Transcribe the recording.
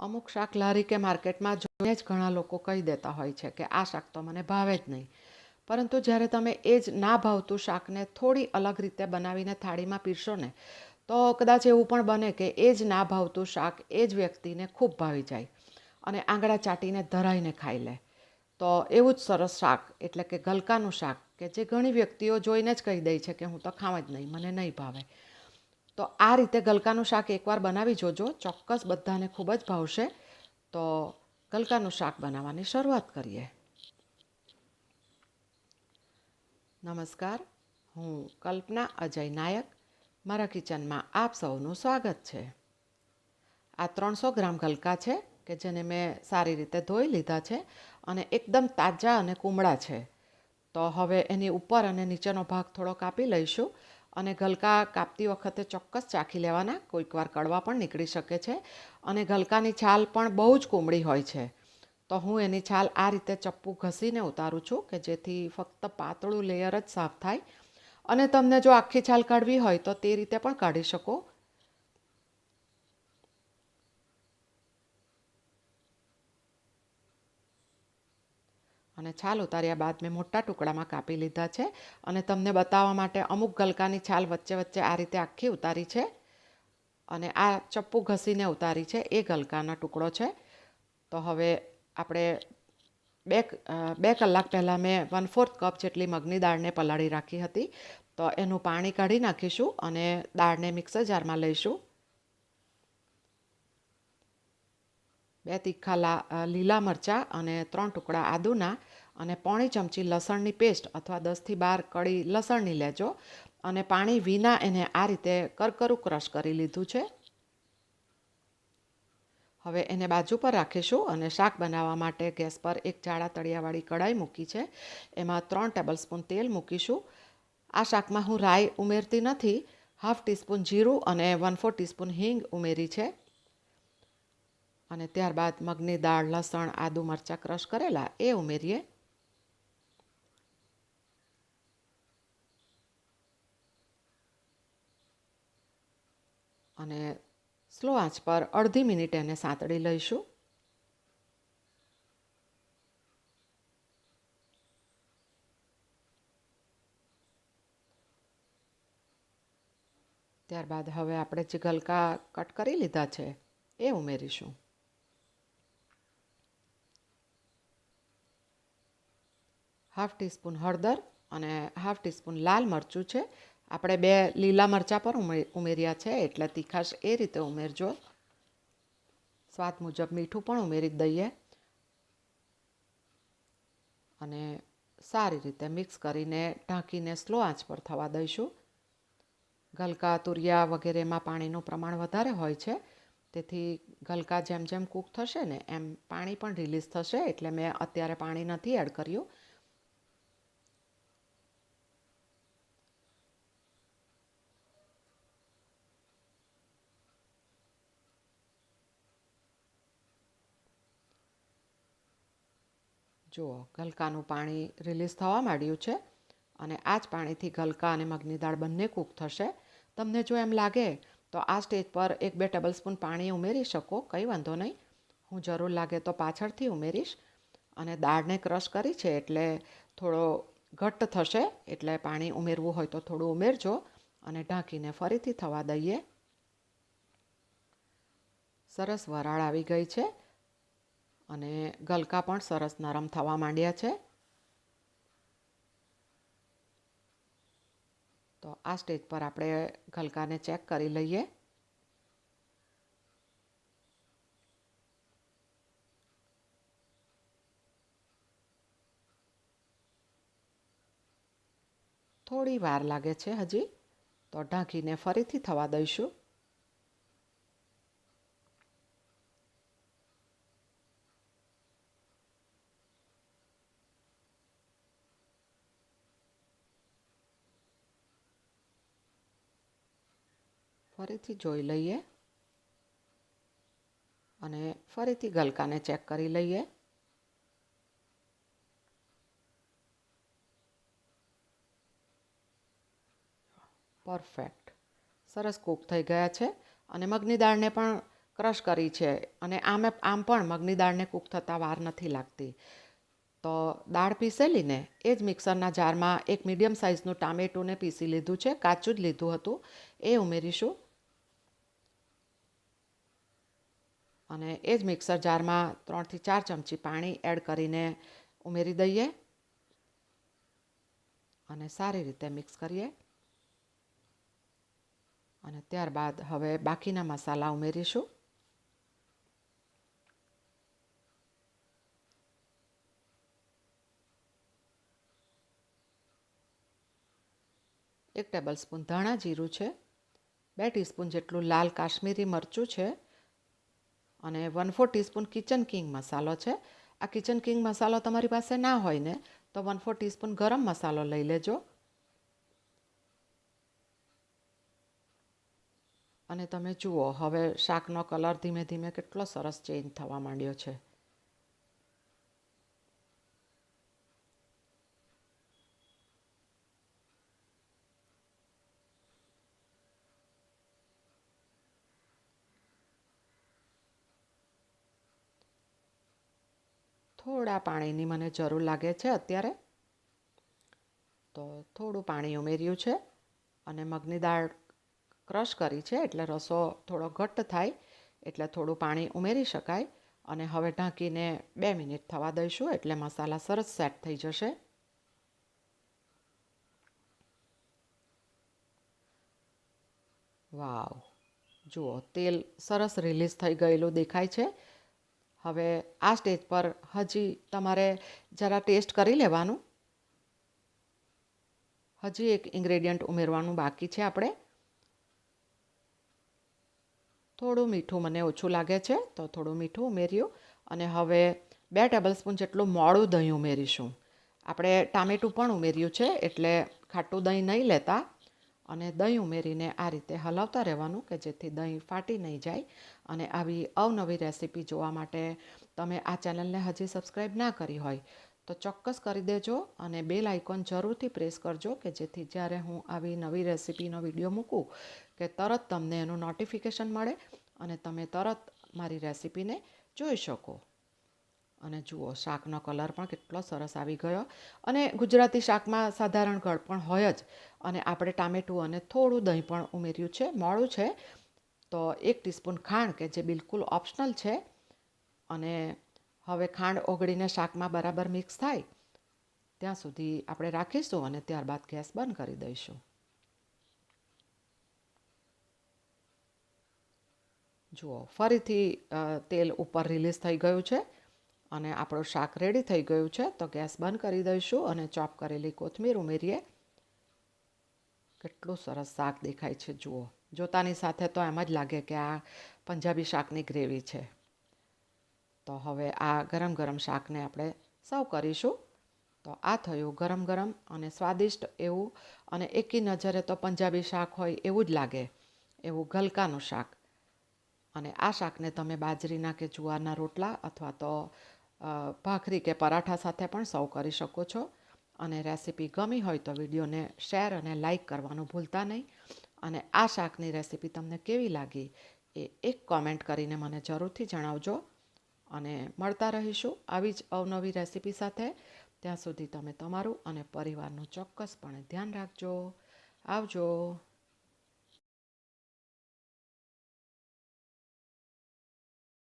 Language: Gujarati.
અમુક શાક લારી કે માર્કેટમાં જોઈને જ ઘણા લોકો કહી દેતા હોય છે કે આ શાક તો મને ભાવે જ નહીં. પરંતુ જ્યારે તમે એ જ ના ભાવતું શાકને થોડી અલગ રીતે બનાવીને થાળીમાં પીરશો ને, તો કદાચ એવું પણ બને કે એ જ ના ભાવતું શાક એ જ વ્યક્તિને ખૂબ ભાવી જાય અને આંગળા ચાટીને ધરાઈને ખાઈ લે. તો એવું જ સરસ શાક એટલે કે ગલકાનું શાક કે જે ઘણી વ્યક્તિઓ જોઈને જ કહી દે છે કે હું તો ખાવા જ નહીં, મને નહીં ભાવે. તો આ રીતે ગલકાનું શાક એકવાર બનાવી જોજો. ચોક્કસ બધાને ખૂબ જ ભાવશે. તો ગલકાનું શાક બનાવવાની શરૂઆત કરીએ. નમસ્કાર. હું કલ્પના અજય નાયક. મારા કિચનમાં આપ સૌનું સ્વાગત છે. આ ત્રણસો ગ્રામ ગલકા છે કે જેને મેં સારી રીતે ધોઈ લીધા છે અને એકદમ તાજા અને કુમળા છે. તો હવે એની ઉપર અને નીચેનો ભાગ થોડો કાપી લઈશું. અને ગલકા કાપતી વખતે ચોક્કસ ચાખી લેવાના. કોઈક વાર કડવા પણ નીકળી શકે છે અને ગલકાની છાલ પણ બહુ જ કોમળી હોય છે. તો હું એની છાલ આ રીતે ચપ્પુ ઘસીને ઉતારું છું કે જેથી ફક્ત પાતળું લેયર જ સાફ થાય. અને તમને જો આખી છાલ કાઢવી હોય તો તે રીતે પણ કાઢી શકો. અને છાલ ઉતાર્યા બાદ મેં મોટા ટુકડામાં કાપી લીધા છે અને તમને બતાવવા માટે અમુક ગલકાની છાલ વચ્ચે વચ્ચે આ રીતે આખી ઉતારી છે અને આ ચપ્પુ ઘસીને ઉતારી છે, એ ગલકાનો ટુકડો છે. તો હવે આપણે બે બે કલાક પહેલાં મેં વન ફોર્થ કપ જેટલી મગની દાળને પલાળી રાખી હતી. તો એનું પાણી કાઢી નાખીશું અને દાળને મિક્સર જારમાં લઈશું. બે તીખા લીલા મરચાં અને ત્રણ ટુકડા આદુના અને પોણી ચમચી લસણની પેસ્ટ અથવા દસથી બાર કળી લસણની લેજો અને પાણી વિના એને આ રીતે કરકરું ક્રશ કરી લીધું છે. હવે એને બાજુ પર રાખીશું અને શાક બનાવવા માટે ગેસ પર એક જાડા તળિયાવાળી કઢાઈ મૂકી છે. એમાં ત્રણ ટેબલ સ્પૂન તેલ મૂકીશું. આ શાકમાં હું રાઈ ઉમેરતી નથી. હાફ ટીસ્પૂન જીરું અને વન ફોર ટીસ્પૂન હિંગ ઉમેરી છે. અને ત્યારબાદ મગની દાળ, લસણ, આદુ મરચાં ક્રશ કરેલા, એ ઉમેરીએ. અને સ્લો આંચ પર અડધી મિનિટ એને સાંતળી લઈશું. ત્યારબાદ હવે આપણે જે ગલકા કટ કરી લીધા છે, એ ઉમેરીશું. હાફ ટીસ્પૂન હળદર અને હાફ ટીસ્પૂન લાલ મરચું છે. આપણે બે લીલા મરચાં પર ઉમેર્યા છે, એટલે તીખાશ એ રીતે ઉમેરજો. સ્વાદ મુજબ મીઠું પણ ઉમેરી દઈએ. અને સારી રીતે મિક્સ કરીને ઢાંકીને સ્લો આંચ પર થવા દઈશું. ગલકા, તુરિયા વગેરેમાં પાણીનું પ્રમાણ વધારે હોય છે, તેથી ગલકા જેમ જેમ કૂક થશે ને એમ પાણી પણ રિલીઝ થશે, એટલે મેં અત્યારે પાણી નથી એડ કર્યું. જુઓ, ગલકાનું પાણી રિલીઝ થવા માંડ્યું છે અને આ જ પાણીથી ગલકા અને મગની દાળ બંને કૂક થશે. તમને જો એમ લાગે તો આ સ્ટેજ પર એક બે ટેબલ સ્પૂન પાણી ઉમેરી શકો, કંઈ વાંધો નહીં. હું જરૂર લાગે તો પાછળથી ઉમેરીશ અને દાળને ક્રશ કરી છે એટલે થોડો ઘટ્ટ થશે, એટલે પાણી ઉમેરવું હોય તો થોડું ઉમેરજો અને ઢાંકીને ફરીથી થવા દઈએ. સરસ વરાળ આવી ગઈ છે. અને ગલકા પણ સરસ નરમ થવા માંડ્યા છે. તો આ સ્ટેજ પર આપણે ગલકાને ચેક કરી લઈએ. થોડી વાર લાગે છે હજી, તો ઢાંકીને ફરીથી થવા દઈશું. ફરીથી જોઈ લઈએ. અને ફરીથી ગલકાને ચેક કરી લઈએ. પરફેક્ટ. સરસ કૂક થઈ ગયા છે. અને મગની દાળને પણ ક્રશ કરી છે. અને આમે આમ પણ મગની દાળને કૂક થતાં વાર નથી લાગતી. તો દાળ પીસેલીને એ જ મિક્સરના જારમાં એક મીડિયમ સાઇઝનું ટામેટુંને પીસી લીધું છે. કાચું જ લીધું હતું. એ ઉમેરીશું. અને એ જ મિક્સર જારમાં ત્રણથી ચાર ચમચી પાણી એડ કરીને ઉમેરી દઈએ. અને સારી રીતે મિક્સ કરીએ. અને ત્યારબાદ હવે બાકીના મસાલા ઉમેરીશું. એક ટેબલ સ્પૂન ધાણા જીરું છે. બે ટીસ્પૂન જેટલું લાલ કાશ્મીરી મરચું છે. અને one four teaspoon kitchen king મસાલો છે. આ કિચન કિંગ મસાલો તમારી પાસે ના હોય ને, તો વન ફોર ટીસ્પૂન ગરમ મસાલો લઈ લેજો. અને તમે જુઓ, હવે શાકનો કલર ધીમે ધીમે કેટલો સરસ ચેન્જ થવા માંડ્યો છે. થોડા પાણીની મને જરૂર લાગે છે અત્યારે. તો થોડું પાણી ઉમેર્યું છે અને મગની દાળ ક્રશ કરી છે એટલે રસો થોડો ઘટ્ટ થાય એટલે થોડું પાણી ઉમેરી શકાય અને હવે ઢાંકીને બે મિનિટ થવા દઈશું એટલે મસાલા સરસ સેટ થઈ જશે. વાવ, જુઓ, તેલ સરસ રિલીઝ થઈ ગયેલું દેખાય છે. હવે આ સ્ટેજ પર હજી તમારે જરા ટેસ્ટ કરી લેવાનું. હજી એક ઇન્ગ્રેડિયન્ટ ઉમેરવાનું બાકી છે આપણે. થોડું મીઠું મને ઓછું લાગે છે, તો થોડું મીઠું ઉમેર્યું. અને હવે બે ટેબલ સ્પૂન જેટલું મોડું દહીં ઉમેરીશું. આપણે ટામેટું પણ ઉમેર્યું છે, એટલે ખાટું દહીં નહીં લેતા. અને દહીં ઉમેરીને આ રીતે હલાવતા રહેવાનું કે જેથી દહીં ફાટી નહીં જાય. અને આવી અવનવી રેસીપી જોવા માટે તમે આ ચેનલને હજી સબસ્ક્રાઈબ ના કરી હોય તો ચોક્કસ કરી દેજો અને બેલ આઇકોન જરૂરથી પ્રેસ કરજો કે જેથી જ્યારે હું આવી નવી રેસીપીનો વીડિયો મૂકું કે તરત તમને એનું નોટિફિકેશન મળે અને તમે તરત મારી રેસીપીને જોઈ શકો. અને જુઓ, શાકનો કલર પણ કેટલો સરસ આવી ગયો. અને ગુજરાતી શાકમાં સાધારણ ગળ પણ હોય જ. અને આપણે ટામેટું અને થોડું દહીં પણ ઉમેર્યું છે મોડું છે. તો એક ટીસ્પૂન ખાંડ, કે જે બિલકુલ ઓપ્શનલ છે. અને હવે ખાંડ ઓગળીને શાકમાં બરાબર મિક્સ થાય, ત્યાં સુધી આપણે રાખીશું અને ત્યારબાદ ગેસ બંધ કરી દઈશું. જુઓ, ફરીથી તેલ ઉપર રિલીઝ થઈ ગયું છે. અને આપણું શાક રેડી થઈ ગયું છે, તો ગેસ બંધ કરી દઈશું અને ચોપ કરેલી કોથમીર ઉમેરીએ. કેટલું સરસ શાક દેખાય છે, જુઓ. જોતાની સાથે તો એમ જ લાગે કે આ પંજાબી શાકની ગ્રેવી છે. તો હવે આ ગરમ ગરમ શાકને આપણે સર્વ કરીશું. તો આ થયું ગરમ ગરમ અને સ્વાદિષ્ટ એવું અને એકી નજરે તો પંજાબી શાક હોય એવું જ લાગે, એવું ગલકાનું શાક. અને આ શાકને તમે બાજરીના કે જુવારના રોટલા અથવા તો ભાખરી કે પરાઠા સાથે પણ સર્વ કરી શકો છો. અને રેસીપી ગમી હોય તો વિડીયોને શેર અને લાઇક કરવાનું ભૂલતા નહીં. અને આ શાકની રેસીપી તમને કેવી લાગી એ એક કોમેન્ટ કરીને મને જરૂરથી જણાવજો. અને મળતા રહીશું આવી જ અવનવી રેસીપી સાથે. ત્યાં સુધી તમે તમારું અને પરિવારનું ચોક્કસપણે ધ્યાન રાખજો. આવજો.